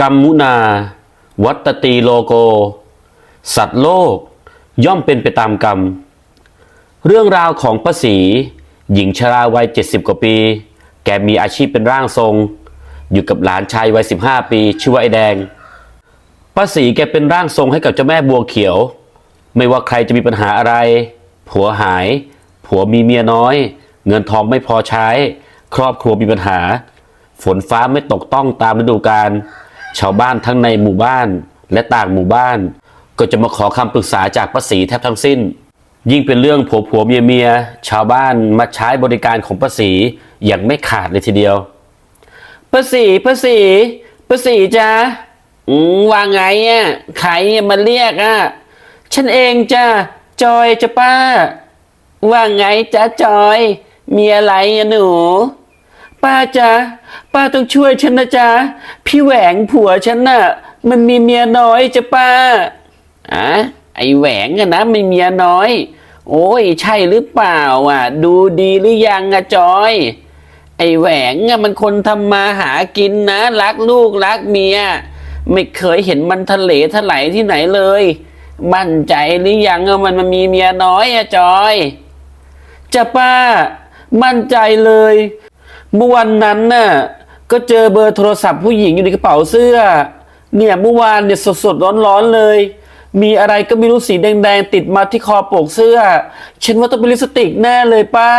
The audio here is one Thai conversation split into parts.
กรรมุนา วัตตีโลโก สัตว์โลก ย่อมเป็นไปตามกรรม เรื่องราวของป้าศรีหญิงชราวัย 70 กว่าปี แกมีอาชีพเป็นร่างทรง อยู่กับหลานชายวัย 15 ปี ชื่อว่าไอแดงป้าศรีแกเป็นร่างทรงให้กับเจ้าแม่บัวเขียว ไม่ว่าใครจะมีปัญหาอะไร ผัวหาย ผัวมีเมียน้อย เงินทองไม่พอใช้ ครอบครัวมีปัญหา ฝนฟ้าไม่ตกต้องตามฤดูกาล ชาวบ้านทั้งในหมู่บ้านและต่างหมู่บ้าน ก็จะมาขอคำปรึกษาจากป้าศรีแทบทั้งสิ้น ยิ่งเป็นเรื่องผัวผัวเมียเมียชาวบ้านมาใช้บริการของป้าศรีอย่างไม่ขาดเลยทีเดียวป้าศรีป้าศรีป้าศรีจ้าอืมว่าไงอะใครมาเรียกอะฉันเองจ้าจอยจ้ะป้า ว่าไงจ้าจอย มีอะไรอะหนู ป้าจ๊ะป้าต้องช่วยฉันนะจ๊ะพี่แหวงผัวฉันน่ะ มันมีเมียน้อยจ้ะป้าอะไอแหวงอะนะไม่เมียน้อย โอ้ยใช่หรือเปล่าอะ ดูดีหรือยังอะจอย ไอแหวงอะมันคนทำมาหากินนะ รักลูกรักเมีย ไม่เคยเห็นมันทะเลทลายที่ไหนเลย มั่นใจหรือยังอะมันมันมีเมียน้อยอะจอยจะป้า มั่นใจเลย เมื่อวันนั้นน่ะก็เจอเบอร์โทรศัพท์ผู้หญิงอยู่ในกระเป๋าเสื้อ เนี่ยเมื่อวานเนี่ยสดๆร้อนๆเลย มีอะไรก็ไม่รู้สีแดงๆติดมาที่คอปกเสื้อ ฉันว่าต้องเป็นลิปสติกแน่เลยป้า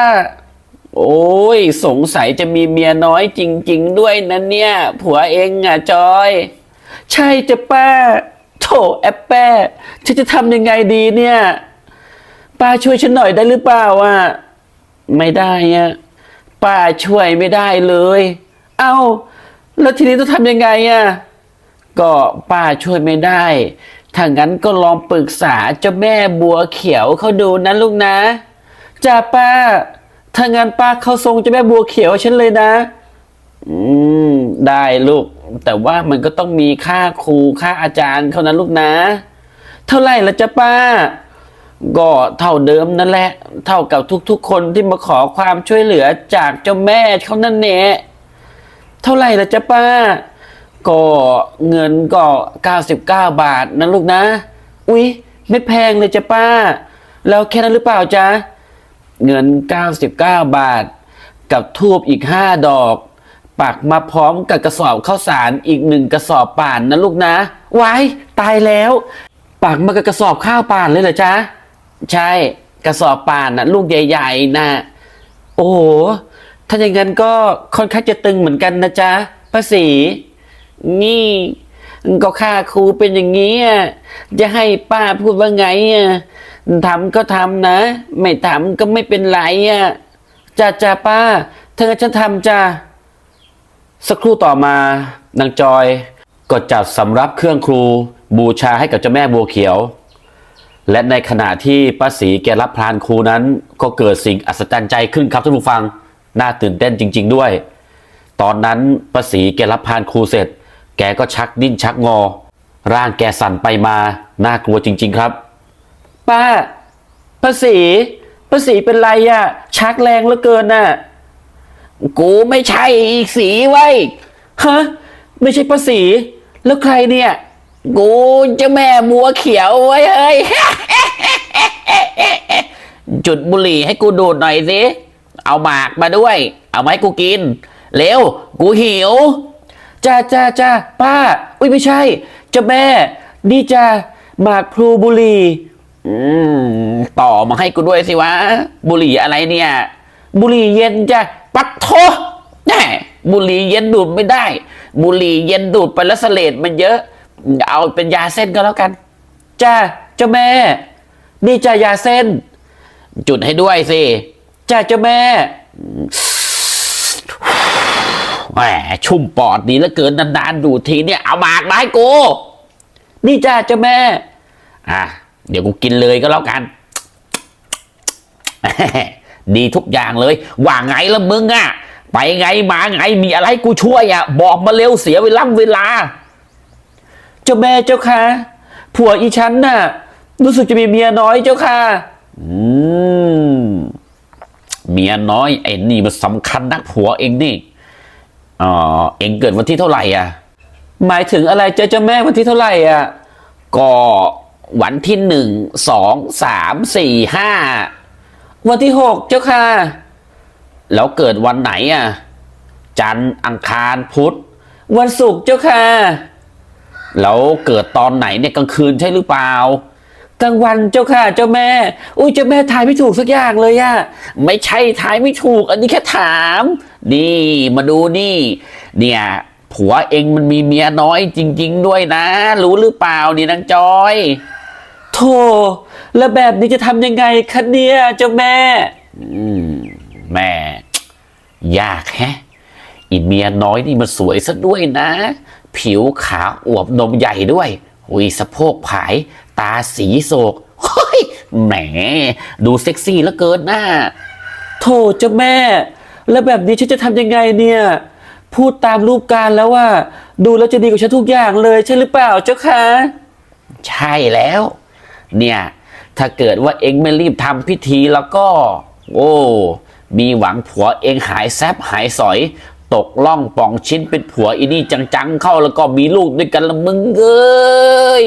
โอ้ยสงสัยจะมีเมียน้อยจริง ๆ ด้วยนะเนี่ย ผัวเองอะจอย ใช่จะป้าโถแอปแป้ฉันจะทำยังไงดีเนี่ย ป้าช่วยฉันหน่อยได้หรือเปล่าอะไม่ได้อะ ป้าช่วยไม่ได้เลย เอ้า แล้วทีนี้ต้องทำยังไงอะ ก็ป้าช่วยไม่ได้ ถ้างั้นก็ลองปรึกษาเจ้าแม่บัวเขียวเขาดูนะลูกนะจ้าป้า ถ้างั้นป้าเข้าทรงเจ้าแม่บัวเขียวฉันเลยนะ อืม ได้ลูก แต่ว่ามันก็ต้องมีค่าครูค่าอาจารย์เขานะลูกนะ เท่าไหร่ละจ๊ะป้า ก็เท่าเดิมนั่นแหละ เท่ากับทุกๆ คนที่มาขอความช่วยเหลือจากเจ้าแม่เขานั่นแหละเท่าไหร่ละจ๊ะป้า ก็เงินก็99 บาทนะลูกนะ อุ๊ย ไม่แพงเลยจ้ะป้า แล้วแค่นั้นหรือเปล่าจ๊ะ เงิน 99 บาท กับทูบอีก 5 ดอก ปักมาพร้อมกับกระสอบข้าวสารอีกหนึ่งกระสอบป่านนะลูกนะ ไว้ายตายแล้ว ปักมากับกระสอบข้าวป่านเลยเหรอจ๊ะ ใช่กระสอบป่านนะลูกใหญ่ๆนะโอ้โหถ้าอย่างนั้นก็ค่อนข้างจะตึงเหมือนกันนะจ๊ะป้าศรีนี่ ก็ค่าครูเป็นอย่างนี้อะจะให้ป้าพูดว่าไงอะทำก็ทำนะ ไม่ทำก็ไม่เป็นไรอะจ้าจ้าป้าถ้างั้นฉันทำจ้าสักครู่ต่อมานางจอย ก็จัดสำรับเครื่องครูบูชาให้กับเจ้าแม่บัวเขียว และในขณะที่ป้าศรีแกรับพรานครูนั้น ก็เกิดสิ่งอัศจรรย์ใจขึ้นครับท่านผู้ฟัง น่าตื่นเต้นจริง ๆ ด้วย ตอนนั้นป้าศรีแกรับพรานครูเสร็จ แกก็ชักดิ้นชักงอ ร่างแกสั่นไปมา น่ากลัวจริง ๆ ครับ ป้าป้าศรีป้าศรีเป็นไรอะชักแรงเหลือเกินน่ะ กูไม่ใช่อีกสีไว้ยฮะ ไม่ใช่ป้าสีแล้วใครเนี่ย กูจะแม่บัวเขียวไว้เฮ้ย จุดบุหรี่ให้กูดูดหน่อยสิ เอาหมากมาด้วย เอามาให้กูกิน เร็ว กูหิว จ้าจ้าจ้าป้า อุ้ยไม่ใช่จ้าแม่ นี่จ้าหมากพลูบุหรี่อืมต่อมาให้กูด้วยสิวะ บุหรี่อะไรเนี่ย บุหรี่เย็นจ้ะ ปัดโทแน่บุหรี่เย็นดูดไม่ได้ บุหรี่เย็นดูดไปแล้วเสลดมันเยอะ เอาเป็นยาเส้นก็แล้วกันจ้าเจ้าแม่ นี่จ้ายาเส้น จุดให้ด้วยสิจ้าเจ้าแม่แหมชุ่มปอดดีเหลือเกินนานๆดูทีเนี่ยเอาหมากมาให้กูนี่จ้าเจ้าแม่ อะเดี๋ยวกูกินเลยก็แล้วกัน ดีทุกอย่างเลย ว่าไงละมึงอะไปไงมาไงมีอะไรกูช่วยอะบอกมาเร็วเสียเวลาเวลา เจ้าแม่เจ้าค่ะ ผัวอีฉันน่ะ รู้สึกจะมีเมียน้อยเจ้าค่ะ อืม เมียน้อยไอ้นี่มันสำคัญนักผัวเองนี่อ๋อเองเกิดวันที่เท่าไหร่อะ หมายถึงอะไรเจ้าเจ้าแม่วันที่เท่าไหร่อะ ก็วันที่หนึ่งสองสามสี่ห้าวันที่หกเจ้าค่ะ แล้วเกิดวันไหนอะ จันทร์อังคารพุธ วันศุกร์เจ้าค่ะ แล้วเกิดตอนไหนเนี่ยกลางคืนใช่หรือเปล่ากลางวันเจ้าค่ะ เจ้าแม่ อุ้ยเจ้าแม่ทายไม่ถูกสักอย่างเลยอะไม่ใช่ทายไม่ถูก อันนี้แค่ถาม นี่มาดูนี่ เนี่ยผัวเองมันมีเมียน้อยจริง ๆ ด้วยนะ รู้หรือเปล่านี่นางจอยโธ่แล้วแบบนี้จะทำยังไงคะเนี่ยเจ้าแม่อืมแม่ ยากแฮะอีเมียน้อยนี่มันสวยซะด้วยนะ ผิวขาวอวบนมใหญ่ด้วยหุยสะโพกผาย ตาสีโศกเฮ้ยแหม ดูเซ็กซี่เหลือเกินนะโธ่เจ้าแม่ แล้วแบบนี้ฉันจะทำยังไงเนี่ย พูดตามรูปการแล้วว่า ดูแล้วจะดีกว่าฉันทุกอย่างเลยใช่หรือเปล่าเจ้าคะ ใช่แล้ว เนี่ย ถ้าเกิดว่าเองไม่รีบทำพิธีแล้วก็ โอ้มีหวังผัวเองหายแซบหายสอย ตกล่องป่องชิ้นเป็นผัวอีนี่จังๆเข้าแล้วก็มีลูกด้วยกันละมึงเอ้ย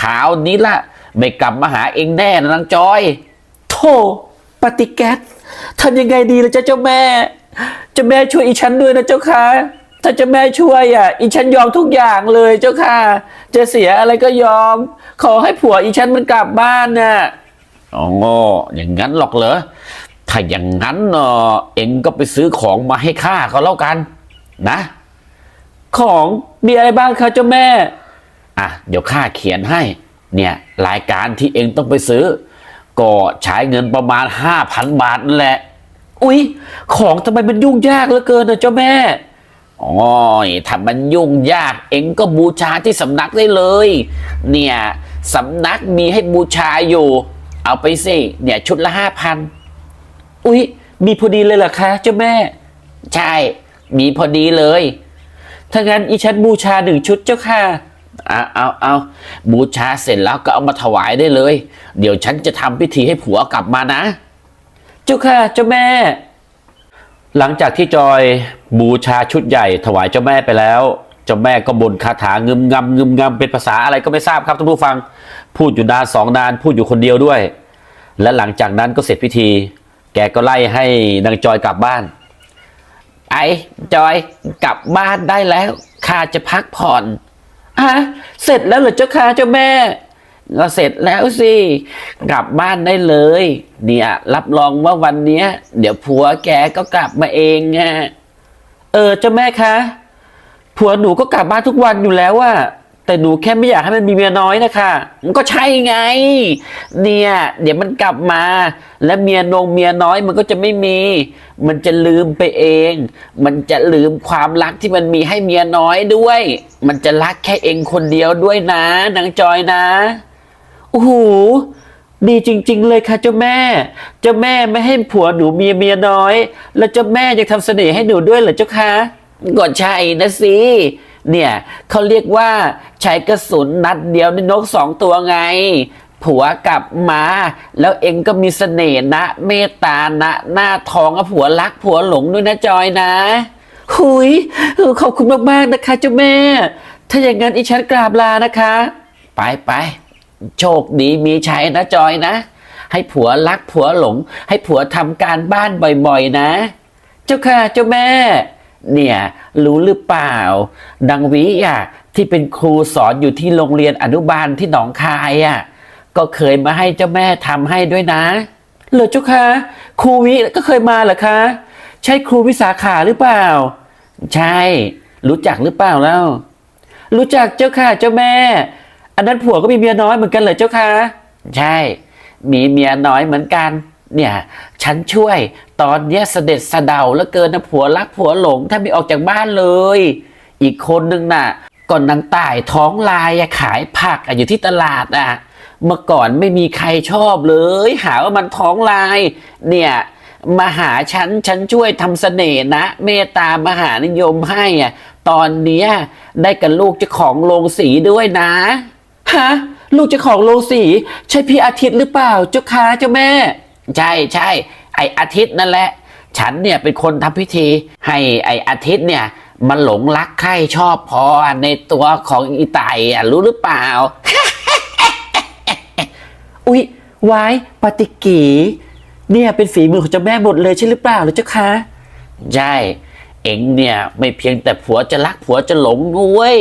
ข่าวนี้ละไม่กลับมาหาเองแน่นะนางจอยโธ่ปฏิแกตทำยังไงดีล่ะเจ้าเจ้าแม่เจ้าแม่ช่วยอีฉันด้วยนะเจ้าค่ะถ้าเจ้าแม่ช่วยอะ อีฉันยอมทุกอย่างเลยเจ้าค่ะ จะเสียอะไรก็ยอม ขอให้ผัวอีฉันมันกลับบ้านน่ะอ๋ออย่างนั้นหรอกเหรอ ถ้าอย่างนั้นเนาะเอ็งก็ไปซื้อของมาให้ข้าก็แล้วกัน นะ ของมีอะไรบ้างคะเจ้าแม่ อะ เดี๋ยวข้าเขียนให้ เนี่ยรายการที่เองต้องไปซื้อ ก็ใช้เงินประมาณห้าพันบาทนั่นแหละ อุ๊ย ของทำไมมันยุ่งยากเหลือเกินนะเจ้าแม่อ๋อยถ้ามันยุ่งยาก เองก็บูชาที่สำนักได้เลย เนี่ยสำนักมีให้บูชาอยู่ เอาไปสิ เนี่ยชุดละห้าพัน อุ๊ย มีพอดีเลยเหรอคะเจ้าแม่ ใช่ มีพอดีเลย ถ้างั้นอีฉันบูชาหนึ่งชุดเจ้าค่ะ เอาเอาเอาบูชาเสร็จแล้วก็เอามาถวายได้เลย เดี๋ยวฉันจะทำพิธีให้ผัวกลับมานะ เจ้าค่ะเจ้าแม่ หลังจากที่จอยบูชาชุดใหญ่ ถวายเจ้าแม่ไปแล้วเจ้าแม่ก็บ่นคาถางึมงำงึมงำเป็นภาษาอะไรก็ไม่ทราบครับท่านผู้ฟัง พูดอยู่นานสองนาน พูดอยู่คนเดียวด้วย และหลังจากนั้นก็เสร็จพิธี แกก็ไล่ให้นางจอยกลับบ้าน ไอ้จอยกลับบ้านได้แล้วข้าจะพักผ่อนอะเสร็จแล้วเหรอเจ้าค่ะเจ้าแม่ก็เสร็จแล้วสิ กลับบ้านได้เลย เนี่ย รับรองว่าวันเนี้ยเดี๋ยวผัวแกก็กลับมาเองไงเออเจ้าแม่คะผัวหนูก็กลับบ้านทุกวันอยู่แล้วอะ แต่หนูแค่ไม่อยากให้มันมีเมียน้อยนะคะมันก็ใช่ไง เนี่ย เดี๋ยวมันกลับมา และเมียนงเมียน้อยมันก็จะไม่มี มันจะลืมไปเอง มันจะลืมความรักที่มันมีให้เมียน้อยด้วย มันจะรักแค่เองคนเดียวด้วยนะนางจอยนะโอ้โหดีจริง ๆ เลยค่ะเจ้าแม่ เจ้าแม่ไม่ให้ผัวหนูมีเมียน้อย แล้วเจ้าแม่ยังทำเสน่ห์ให้หนูด้วยเหรอเจ้าคะก็ใช่นะสิ เนี่ยเขาเรียกว่าใช้กระสุนนัดเดียวในนกสองตัวไง ผัวกลับมา แล้วเองก็มีเสน่ห์นะ เมตตานะ หน้าทองอะผัวรักผัวหลงด้วยนะจอยนะ หุยเขอบคุณมากๆนะคะเจ้าแม่ ถ้าอย่างนั้นอีฉันกราบลานะคะ ไปไปโชคดีมีชัยนะจอยนะ ให้ผัวรักผัวหลง ให้ผัวทำการบ้านบ่อยๆนะ เจ้าค่ะเจ้าแม่ เนี่ยรู้หรือเปล่า ดังวิอะที่เป็นครูสอนอยู่ที่โรงเรียนอนุบาลที่หนองคายอะก็เคยมาให้เจ้าแม่ทำให้ด้วยนะเหรอเจ้าคะครูวิก็เคยมาเหรอคะ ใช่ครูวิสาขาหรือเปล่า ใช่ รู้จักหรือเปล่าแล้ว รู้จักเจ้าค่ะเจ้าแม่ อันนั้นผัวก็มีเมียน้อยเหมือนกันเหรอเจ้าค่ะ ใช่ มีเมียน้อยเหมือนกัน เนี่ย ฉันช่วย ตอนเนี้ยเสด็จสะเดาแล้วเกินนะผัวรักผัวหลงถ้าไม่ออกจากบ้านเลย อีกคนนึงน่ะ ก่อนนางต่ายท้องลายขายผักอยู่ที่ตลาดอะ เมื่อก่อนไม่มีใครชอบเลย หาว่ามันท้องลาย เนี่ยมาหาฉันฉันช่วยทำเสน่ห์นะ เมตตามหานิยมให้อะตอนเนี้ยได้กับลูกเจ้าของโรงสีด้วยนะฮะลูกเจ้าของโรงสี ใช่พี่อาทิตย์หรือเปล่าเจ้าค้าเจ้าแม่ ใช่ใช่ไออาทิตย์นั่นแหละ ฉันเนี่ยเป็นคนทำพิธี ให้ไออาทิตย์เนี่ยมันหลงรักใครชอบพอในตัวของอีไตอะรู้หรือเปล่า อุ๊ยวายปาติกี เนี่ยเป็นฝีมือของเจ้าแม่หมดเลยใช่หรือเปล่าหรือเจ้าคะใช่ เอ็งเนี่ยไม่เพียงแต่ผัวจะรักผัวจะหลงด้วย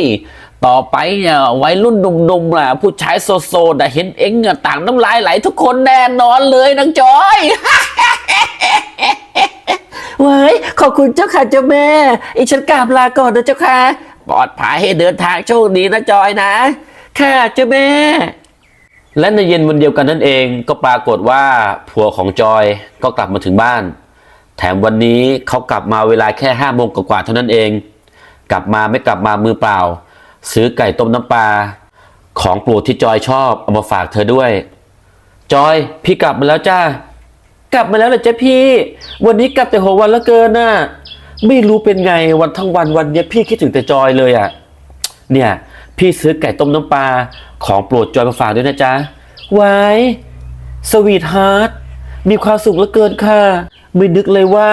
ต่อไปเนี่ยวัยรุ่นหนุ่มๆล่ะ ผู้ชายโซโซน่เห็นเอ็งอะต่างน้ำลายไหลทุกคนแน่นอนเลยนางจอยเว้ยขอบคุณเจ้าค่ะเจ้าแม่ อีฉันกราบลาก่อนนะเจ้าค่ะ ปลอดภัยให้เดินทางโชคดีนะจอยนะ ค่ะเจ้าแม่ และในเย็นวันเดียวกันนั่นเองก็ปรากฏว่าผัวของจอยก็กลับมาถึงบ้าน แถมวันนี้เขากลับมาเวลาแค่ห้าโมงกว่าๆเท่านั้นเอง กลับมาไม่กลับมามือเปล่า ซื้อไก่ต้มน้ำปลาของโปรดที่จอยชอบเอามาฝากเธอด้วย จอย พี่กลับมาแล้วจ้ากลับมาแล้วเหรอเจ้าพี่ วันนี้กลับแต่หัววันละเกินน่ะไม่รู้เป็นไงวันทั้งวันวันนี้พี่คิดถึงแต่จอยเลยอะ่ะเนี่ย พี่ซื้อไก่ต้มน้ำปลาของโปรดจอยมาฝากด้วยนะจ๊ะไว้สวีทฮาร์ดมีความสุขเหลือเกินค่ะ ไม่นึกเลยว่า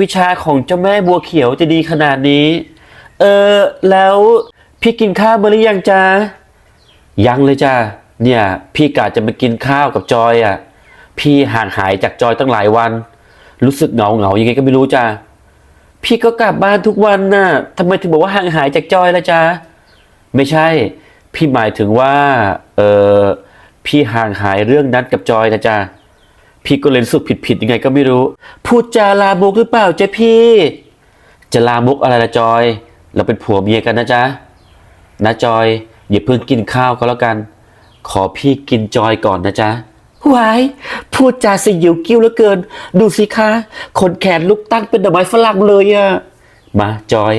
วิชาของเจ้าแม่บัวเขียวจะดีขนาดนี้ เออแล้ว พี่กินข้าวมาหรือยังจ๊ะยังเลยจ้าเนี่ย พี่กะจะมากินข้าวกับจอยอะ่ะ พี่ห่างหายจากจอยตั้งหลายวัน รู้สึกเหงาเหงายังไงก็ไม่รู้จ้าพี่ก็กลับบ้านทุกวันน่ะทำไมถึงบอกว่าห่างหายจากจอยละจ๊ะไม่ใช่ พี่หมายถึงว่าเออพี่ห่างหายเรื่องนั้นกับจอยนะจ้าพี่ก็เลยรู้สึกผิดผิดยังไงก็ไม่รู้ พูดจาลามกหรือเปล่าเจ๊พี่ จะลามกอะไรละจอย เราเป็นผัวเมียกันนะจ๊ะ นะจอยอย่าเพิ่งกินข้าวก็แล้วกัน ขอพี่กินจอยก่อนนะจ๊ะวายพูดจาสยิวกิ้วเหลือเกิน ดูสิคะขนแขนลุกตั้งเป็นดอกไม้ฝรั่งเลยอะมาจอย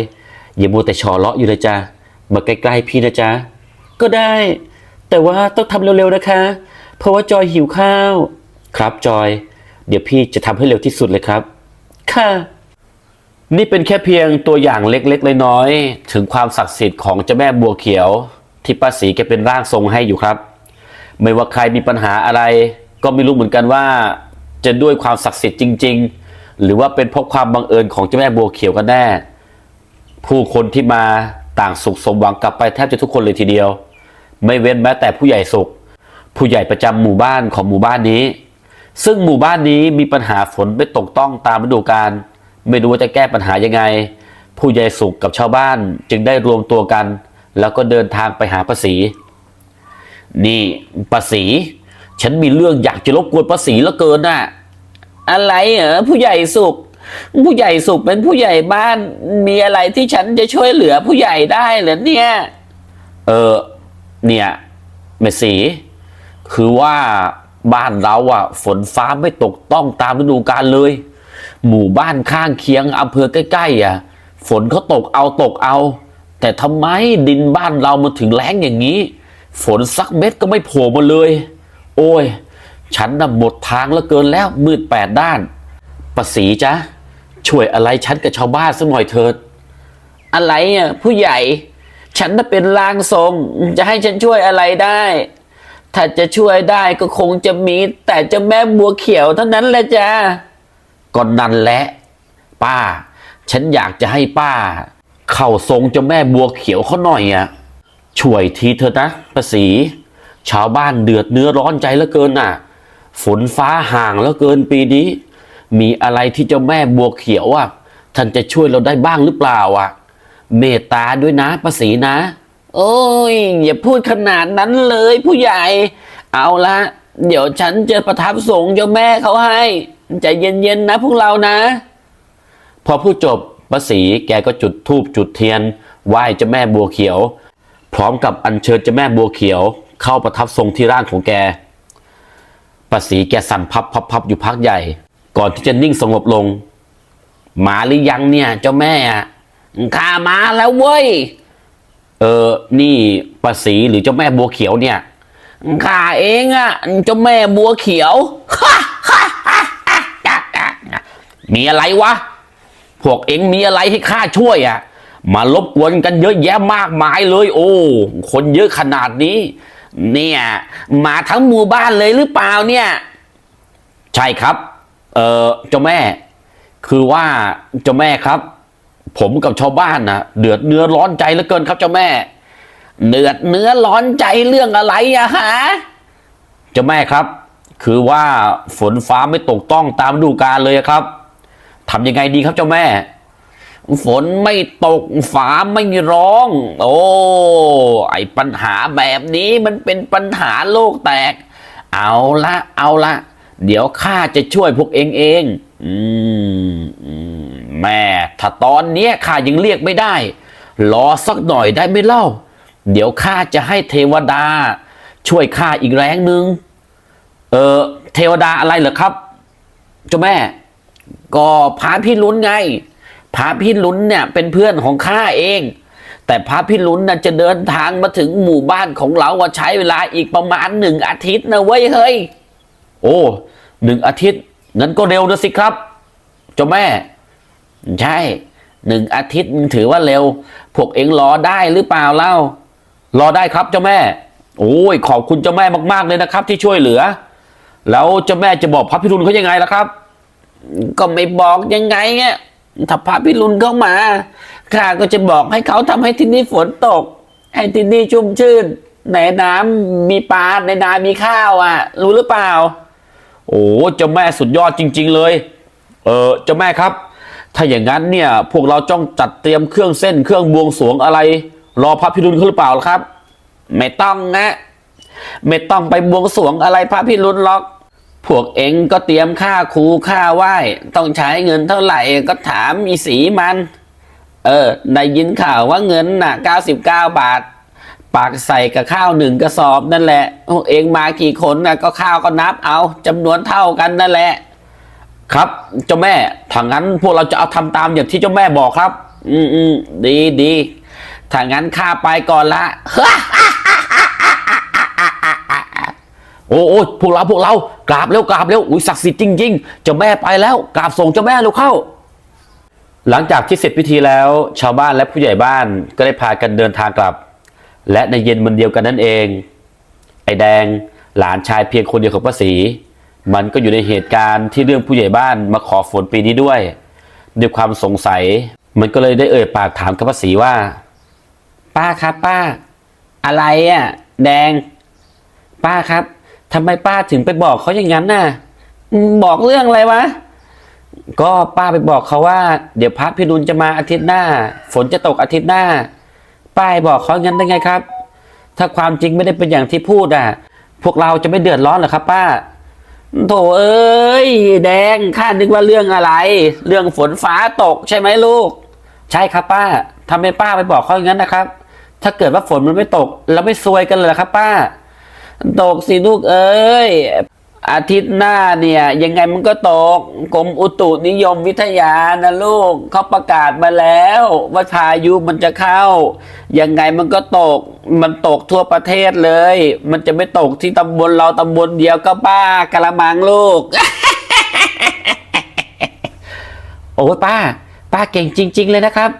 อย่ามัวแต่ชอเลาะอยู่เลยจ้ะมาใกล้ๆพี่นะจ๊ะก็ได้ แต่ว่าต้องทำเร็วๆนะคะ เพราะว่าจอยหิวข้าว ครับจอย เดี๋ยวพี่จะทำให้เร็วที่สุดเลยครับ ค่ะ นี่เป็นแค่เพียงตัวอย่างเล็กๆน้อยๆถึงความศักดิ์สิทธิ์ของเจ้าแม่บัวเขียว ที่ป้าศรีแกเป็นร่างทรงให้อยู่ครับ ไม่ว่าใครมีปัญหาอะไร ก็ไม่รู้เหมือนกันว่า จะด้วยความศักดิ์สิทธิ์จริง ๆ หรือว่าเป็นเพราะความบังเอิญของเจ้าแม่บัวเขียวกันแน่ ผู้คนที่มาต่างสุขสมหวังกลับไปแทบจะทุกคนเลยทีเดียว ไม่เว้นแม้แต่ผู้ใหญ่สุข ผู้ใหญ่ประจำหมู่บ้านของหมู่บ้านนี้ ซึ่งหมู่บ้านนี้มีปัญหาฝนไม่ตกต้องตามฤดูกาล ไม่รู้ว่าจะแก้ปัญหายังไง ผู้ใหญ่สุขกับชาวบ้านจึงได้รวมตัวกัน แล้วก็เดินทางไปหาป้าศรีนี่ป้าศรีฉันมีเรื่องอยากจะรบกวนป้าศรีเหลือเกินน่ะ อะไรเหรอผู้ใหญ่สุข ผู้ใหญ่สุขเป็นผู้ใหญ่บ้านมีอะไรที่ฉันจะช่วยเหลือผู้ใหญ่ได้เหรอเนี่ย เออเนี่ยแม่ศรีคือว่าบ้านเราอะฝนฟ้าไม่ตกต้องตามฤดูกาลเลย หมู่บ้านข้างเคียงอำเภอใกล้ๆอะฝนเขาตกเอาตกเอา แต่ทำไมดินบ้านเรามันถึงแล้งอย่างนี้ ฝนสักเม็ดก็ไม่โผล่มาเลย โอ้ย ฉันน่ะหมดทางแล้วเกินแล้วมืดแปดด้านป้าศรีจ๊ะช่วยอะไรฉันกับชาวบ้านสักหน่อยเถิด อะไรอะผู้ใหญ่ ฉันน่ะเป็นร่างทรง จะให้ฉันช่วยอะไรได้ ถ้าจะช่วยได้ก็คงจะมี แต่เจ้าแม่บัวเขียวเท่านั้นแหละจ้า ก็นั่นแหละ ป้า ฉันอยากจะให้ป้า เข้าทรงเจ้าแม่บัวเขียวเขาหน่อยอะช่วยทีเถอะนะประสี ชาวบ้านเดือดเนื้อร้อนใจเหลือเกินน่ะ ฝนฟ้าห่างเหลือเกินปีนี้ มีอะไรที่เจ้าแม่บัวเขียวอะท่านจะช่วยเราได้บ้างหรือเปล่าอะ เมตตาด้วยนะประสีนะ โอ้ย อย่าพูดขนาดนั้นเลยผู้ใหญ่ เอาละเดี๋ยวฉันจะประทับสงเจ้าแม่เขาให้ ใจเย็นๆนะพวกเรานะ พอพูดจบป้าศรีแกก็จุดธูปจุดเทียนไหว้เจ้าแม่บัวเขียว พร้อมกับอัญเชิญเจ้าแม่บัวเขียว เข้าประทับทรงที่ร่างของแกป้าศรีแกสั่นพับพับพับอยู่พักใหญ่ ก่อนที่จะนิ่งสงบลง มาหรือยังเนี่ย เจ้าแม่อะข้ามาแล้วเว้ยเออนี่ป้าศรีหรือเจ้าแม่บัวเขียวเนี่ยข้าเองอะเจ้าแม่บัวเขียว มีอะไรวะ พวกเอ็งมีอะไรให้ข้าช่วยอะ มาลบกวนกันเยอะแยะมากมายเลย โอ้ คนเยอะขนาดนี้ เนี่ย มาทั้งหมู่บ้านเลยหรือเปล่าเนี่ย ใช่ครับ เออเจ้าแม่ คือว่าเจ้าแม่ครับ ผมกับชาวบ้านนะเดือดเนื้อร้อนใจเหลือเกินครับเจ้าแม่ เดือดเนื้อร้อนใจเรื่องอะไรอะฮะเจ้าแม่ครับ คือว่าฝนฟ้าไม่ตกต้องตามฤดูกาลเลยครับ ทำยังไงดีครับเจ้าแม่ ฝนไม่ตกฟ้าไม่ร้อง โอ้ไอปัญหาแบบนี้มันเป็นปัญหาโลกแตก เอาละเอาละเดี๋ยวข้าจะช่วยพวกเองเองอืมอืมแม่ถ้าตอนเนี้ยข้ายังเรียกไม่ได้ รอสักหน่อยได้ไหมเล่า เดี๋ยวข้าจะให้เทวดา ช่วยข้าอีกแรงหนึ่งเออเทวดาอะไรเหรอครับ เจ้าแม่ ก็พระพี่ลุ้นไงพระพี่ลุ้นเนี่ยเป็นเพื่อนของข้าเอง แต่พระพี่ลุ้นน่ะจะเดินทางมาถึงหมู่บ้านของเราว่าใช้เวลาอีกประมาณหนึ่งอาทิตย์นะเว้ยเฮ้ย โอ้หนึ่งอาทิตย์งั้นก็เร็วนะสิครับเจ้าแม่ ใช่หนึ่งอาทิตย์มันถือว่าเร็ว พวกเองรอได้หรือเปล่าเล่า รอได้ครับเจ้าแม่ โอ้ยขอบคุณเจ้าแม่มากๆเลยนะครับ ที่ช่วยเหลือ แล้วเจ้าแม่จะบอกพระพิรุณเขายังไงล่ะครับ ก็ไม่บอกยังไงเนี่ยถ้าพระพิรุณเข้ามาข้าก็จะบอกให้เขาทำให้ที่นี่ฝนตก ให้ที่นี่ชุ่มชื่นในน้ำมีปลาในนามีข้าวอะ รู้หรือเปล่า โอ้เจ้าแม่สุดยอดจริง ๆ เลย เออเจ้าแม่ครับ ถ้าอย่างนั้นเนี่ย พวกเราจ้องจัดเตรียมเครื่องเส้นเครื่องบวงสรวงอะไร รอพระพิรุณเขาหรือเปล่าครับ ไม่ต้องนะไม่ต้องไปบวงสรวงอะไรพระพิรุณหรอก พวกเองก็เตรียมค่าครูค่าไหว้ ต้องใช้เงินเท่าไหร่ก็ถามอีสีมัน เออ ได้ยินข่าวว่าเงินน่ะ 99 บาท ปากใส่กับข้าวหนึ่งกระสอบนั่นแหละพวกเองมากี่คนน่ะก็ข้าวก็นับเอาจำนวนเท่ากันนั่นแหละ ครับ เจ้าแม่ถ้างั้นพวกเราจะเอาทำตามอย่างที่เจ้าแม่บอกครับ อืมอืมดีดีถ้างั้นข้าไปก่อนละ โอ้โอ้พวกเราพวกเรากราบเร็วกราบเร็วอุ้ยศักดิ์สิทธิ์จริงๆเจ้าแม่ไปแล้วกราบส่งเจ้าแม่เร็วเข้า หลังจากที่เสร็จพิธีแล้ว ชาวบ้านและผู้ใหญ่บ้านก็ได้พากันเดินทางกลับ และในเย็นวันเดียวกันนั่นเอง ไอ้แดงหลานชายเพียงคนเดียวของป้าศรีมันก็อยู่ในเหตุการณ์ที่เรื่องผู้ใหญ่บ้านมาขอฝนปีนี้ด้วย ด้วยความสงสัย มันก็เลยได้เอ่ยปากถามกับป้าศรีว่า ป้าครับป้า อะไรอะ แดง ป้าครับ ทำไมป้าถึงไปบอกเขาอย่างนั้นน่ะ บอกเรื่องอะไรวะ ก็ป้าไปบอกเขาว่า เดี๋ยวพระพิรุณจะมาอาทิตย์หน้า ฝนจะตกอาทิตย์หน้า ป้าบอกเขาอย่างนั้นได้ไงครับ ถ้าความจริงไม่ได้เป็นอย่างที่พูดอะ พวกเราจะไม่เดือดร้อนหรอครับ ป้าโถเอ้ยแดงข้านึกว่าเรื่องอะไร เรื่องฝนฟ้าตกใช่ไหมลูก ใช่ครับป้าทำไมป้าไปบอกเขาอย่างนั้นนะครับ ถ้าเกิดว่าฝนมันไม่ตก แล้วไม่ซวยกันเลยครับ ป้า ตกสิลูกเอ้ย อาทิตย์หน้าเนี่ย ยังไงมันก็ตกกรมอุตุนิยมวิทยานะลูกเขาประกาศมาแล้ว ว่าพายุมันจะเข้า ยังไงมันก็ตก มันตกทั่วประเทศเลย มันจะไม่ตกที่ตำบลเราตำบลเดียวก็ป้ากะละมังลูก โอ้ป้า ป้าเก่งจริง ๆ เลยนะครับ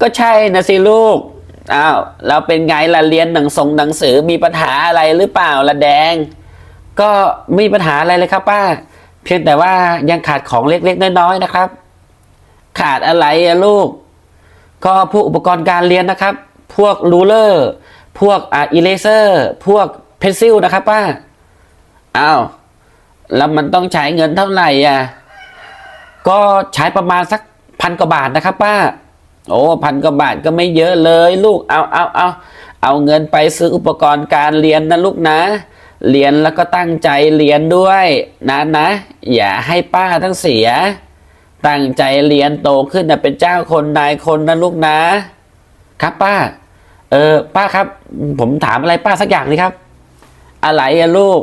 ก็ใช่นะสิลูก อ้าวเราเป็นไงล่ะเรียนหนังส่งหนังสือมีปัญหาอะไรหรือเปล่าละแดง ก็ไม่มีปัญหาอะไรเลยครับป้า เพียงแต่ว่ายังขาดของเล็กๆน้อยๆนะครับ ขาดอะไรลูก ก็พวกอุปกรณ์การเรียนนะครับ พวกรูเลอร์ พวกอ่าอีเลเซอร์ พวกเพนซิลนะครับป้าอ้าวแล้วมันต้องใช้เงินเท่าไหร่อะก็ใช้ประมาณสักพันกว่าบาทนะครับป้า โอ้พันกว่าบาทก็ไม่เยอะเลยลูกเอาเอาเอาเอาเงินไปซื้ออุปกรณ์การเรียนนะลูกนะ เรียนแล้วก็ตั้งใจเรียนด้วยนะนะ อย่าให้ป้าทั้งเสีย ตั้งใจเรียนโตขึ้นนะเป็นเจ้าคนนายคนนะลูกนะ ครับป้า เออป้าครับ ผมถามอะไรป้าสักอย่างนี่ครับ อะไรอะลูก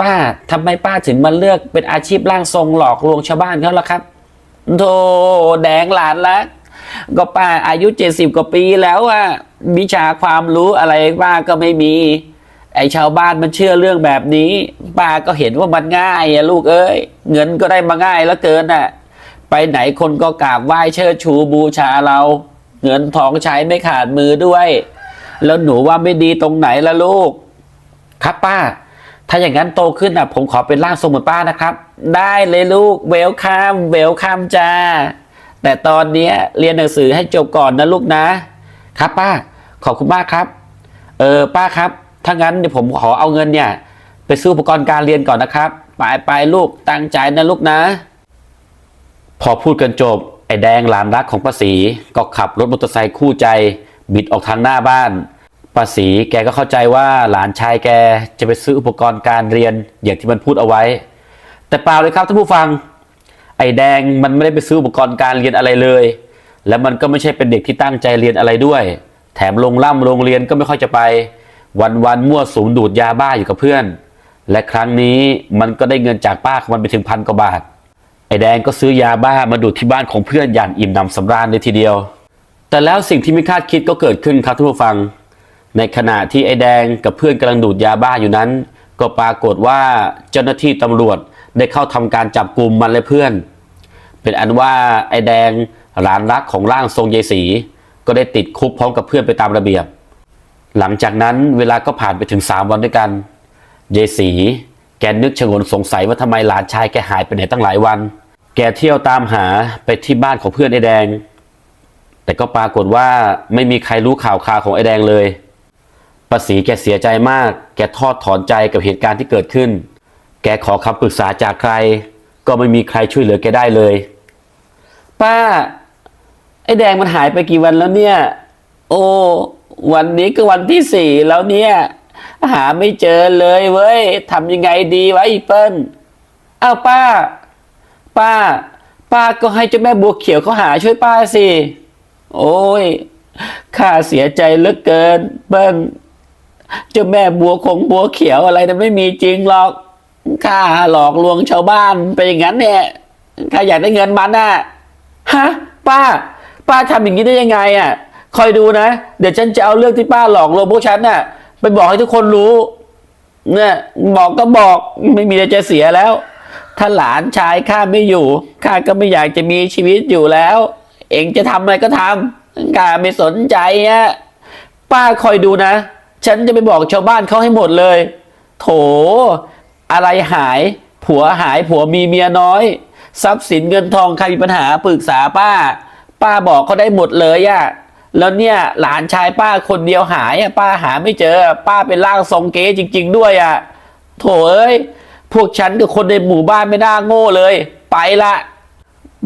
ป้าทำไมป้าถึงมาเลือกเป็นอาชีพร่างทรงหลอกลวงชาวบ้านเขาล่ะครับโธ่แดงหลานละ ก็ป้าอายุเจ็ดสิบกว่าปีแล้วอะวิชาความรู้อะไรป้าก็ไม่มี ไอชาวบ้านมันเชื่อเรื่องแบบนี้ ป้าก็เห็นว่ามันง่ายอะลูกเอ้ย เงินก็ได้มาง่ายแล้วเกินอะไปไหนคนก็กราบไหว้เชิดชูบูชาเรา เงินทองใช้ไม่ขาดมือด้วย แล้วหนูว่าไม่ดีตรงไหนละลูก ครับป้า ถ้าอย่างนั้นโตขึ้นอะ ผมขอเป็นร่างทรงเหมือนป้านะครับ ได้เลยลูกเวลคัมเวลคัมจ้า แต่ตอนนี้เรียนหนังสือให้จบก่อนนะลูกนะ ครับป้า ขอบคุณมากครับ เออป้าครับ ถ้างั้นเดี๋ยวผมขอเอาเงินเนี่ย ไปซื้ออุปกรณ์การเรียนก่อนนะครับ ไปไปลูกตั้งใจนะลูกนะ พอพูดกันจบ ไอ้แดงหลานรักของป้าศรีก็ขับรถมอเตอร์ไซค์คู่ใจ บิดออกทางหน้าบ้านป้าศรีแกก็เข้าใจว่าหลานชายแกจะไปซื้ออุปกรณ์การเรียนอย่างที่มันพูดเอาไว้ แต่เปล่าเลยครับท่านผู้ฟัง ไอ้แดงมันไม่ได้ไปซื้ออุปกรณ์การเรียนอะไรเลย และมันก็ไม่ใช่เป็นเด็กที่ตั้งใจเรียนอะไรด้วย แถมลงล่ำโรงเรียนก็ไม่ค่อยจะไป วันวันมั่วสุมดูดยาบ้าอยู่กับเพื่อน และครั้งนี้มันก็ได้เงินจากป้าของมันไปถึงพันกว่าบาท ไอ้แดงก็ซื้อยาบ้ามาดูดที่บ้านของเพื่อนอย่างอิ่มหนำสำราญเลยทีเดียว แต่แล้วสิ่งที่ไม่คาดคิดก็เกิดขึ้นครับท่านผู้ฟัง ในขณะที่ไอ้แดงกับเพื่อนกำลังดูดยาบ้าอยู่นั้น ก็ปรากฏว่าเจ้าหน้าที่ตำรวจ ได้เข้าทำการจับกลุ่มมันและเพื่อน เป็นอันว่าไอ้แดงหลานรักของร่างทรงยายศรีก็ได้ติดคุกพร้อมกับเพื่อนไปตามระเบียบ หลังจากนั้นเวลาก็ผ่านไปถึงสามวันด้วยกันยายศรีแกนึกชงนสงสัยว่าทำไมหลานชายแกหายไปไหนตั้งหลายวัน แกเที่ยวตามหาไปที่บ้านของเพื่อนไอ้แดง แต่ก็ปรากฏว่าไม่มีใครรู้ข่าวคราวของไอ้แดงเลยป้าศรีแกเสียใจมาก แกทอดถอนใจกับเหตุการณ์ที่เกิดขึ้น แกขอคำปรึกษาจากใคร ก็ไม่มีใครช่วยเหลือแกได้เลย ป้า ไอ้แดงมันหายไปกี่วันแล้วเนี่ย โอ้วันนี้ก็วันที่สี่แล้วเนี่ย หาไม่เจอเลยเว้ยทำยังไงดีวะอีเปิ้ลอ้าวป้า ป้า ป้าก็ให้เจ้าแม่บัวเขียวเขาหาช่วยป้าสิ โอ้ยข้าเสียใจเหลือเกิน เปิ้ลเจ้าแม่บัวคงบัวเขียวอะไรนะไม่มีจริงหรอก ข้าหลอกลวงชาวบ้านไปอย่างนั้นเนี่ยข้าอยากได้เงินมันน่ะฮะ ป้า ป้าทำอย่างนี้ได้ยังไงอะ คอยดูนะ เดี๋ยวฉันจะเอาเรื่องที่ป้าหลอกลวงพวกฉันน่ะ ไปบอกให้ทุกคนรู้ เนี่ย บอกก็บอกไม่มีอะไรจะเสียแล้ว ถ้าหลานชายข้าไม่อยู่ข้าก็ไม่อยากจะมีชีวิตอยู่แล้ว เองจะทำอะไรก็ทำข้าไม่สนใจอะป้าคอยดูนะ ฉันจะไปบอกชาวบ้านเขาให้หมดเลย โถ อะไรหาย ผัวหายผัวมีเมียน้อย ทรัพย์สินเงินทองใครมีปัญหาปรึกษาป้า ป้าบอกเขาได้หมดเลยอะแล้วเนี่ยหลานชายป้าคนเดียวหายอะป้าหาไม่เจอ ป้าเป็นร่างทรงเก๊จริง ๆ ด้วยอะโถเอ้ยพวกฉันกับคนในหมู่บ้านไม่น่าโง่เลย ไปละ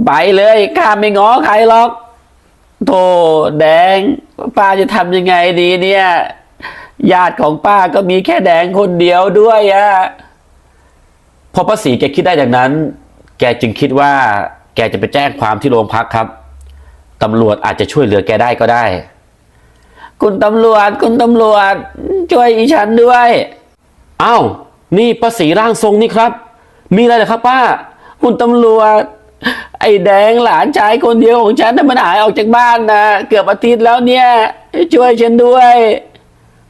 ไปเลยข้าไม่ง้อใครหรอกโธ่แดง ป้าจะทำยังไงดีเนี่ย ญาติของป้าก็มีแค่แดงคนเดียวด้วยอะ พอป้าศรีแกคิดได้จากนั้น แกจึงคิดว่า แกจะไปแจ้งความที่โรงพักครับตำรวจอาจจะช่วยเหลือแกได้ก็ได้ คุณตำรวจ คุณตำรวจ ช่วยอีฉันด้วยอ้าวนี่ป้าศรีร่างทรงนี่ครับ มีอะไรเหรอครับป้า คุณตำรวจ ไอ้แดงหลานชายคนเดียวของฉันน่ะมันหายออกจากบ้านนะเกือบอาทิตย์แล้วเนี่ย ช่วยฉันด้วย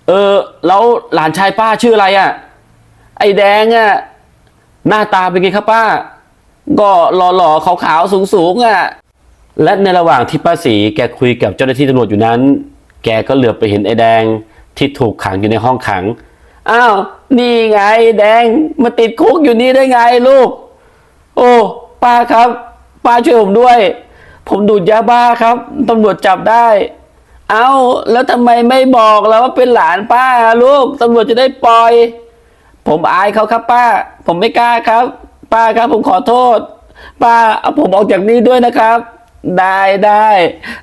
เออ แล้วหลานชายป้าชื่ออะไรอะ่ะ ไอ้แดงอะ หน้าตาเป็นไงครับป้า ก็หล่อๆขาวๆสูงๆอะ และในระหว่างที่ป้าศรีแกคุยกับเจ้าหน้าที่ตำรวจอยู่นั้น แกก็เหลือบไปเห็นไอ้แดงที่ถูกขังอยู่ในห้องขัง อ้าว นี่ไงแดงมาติดคุกอยู่นี่ได้ไงลูก โอ้ป้าครับ ป้าช่วยผมด้วย ผมดูดยาบ้าครับตำรวจจับได้ เอ้าแล้วทำไมไม่บอกแล้วว่าเป็นหลานป้าลูกตำรวจจะได้ปล่อย ผมอายเขาครับป้า ผมไม่กล้าครับ ป้าครับผมขอโทษ ป้าเอาผมออกจากนี้ด้วยนะครับ ได้ได้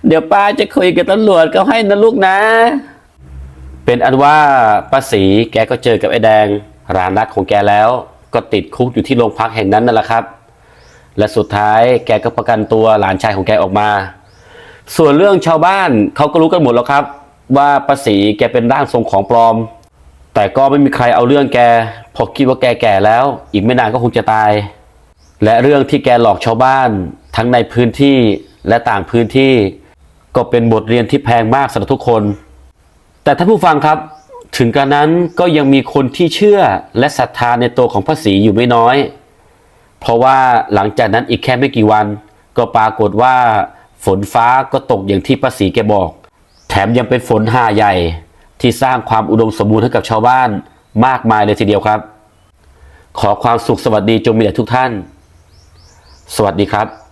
เดี๋ยวป้าจะคุยกับตำรวจเขาให้นะลูกนะ เป็นอันว่าป้าศรีแกก็เจอกับไอ้แดงร้านรักของแกแล้ว ก็ติดคุกอยู่ที่โรงพักแห่งนั้นนั่นแหละครับ และสุดท้ายแกก็ประกันตัวหลานชายของแกออกมา ส่วนเรื่องชาวบ้านเขาก็รู้กันหมดแล้วครับ ว่าป้าศรีแกเป็นร่างทรงของปลอม แต่ก็ไม่มีใครเอาเรื่องแกพราะคิดว่าแกแก่แล้ว อีกไม่นานก็คงจะตาย และเรื่องที่แกหลอกชาวบ้านทั้งในพื้นที่และต่างพื้นที่ ก็เป็นบทเรียนที่แพงมากสำหรับทุกคน แต่ท่านผู้ฟังครับ ถึงกระนั้นก็ยังมีคนที่เชื่อและศรัทธาในตัวของพระศรีอยู่ไม่น้อย เพราะว่าหลังจากนั้นอีกแค่ไม่กี่วัน ก็ปรากฏว่า ฝนฟ้าก็ตกอย่างที่พระศรีแกบอก แถมยังเป็นฝนห่าใหญ่ ที่สร้างความอุดมสมบูรณ์ให้กับชาวบ้านมากมายเลยทีเดียวครับ ขอความสุขสวัสดีจงมีแด่ทุกท่าน สวัสดีครับ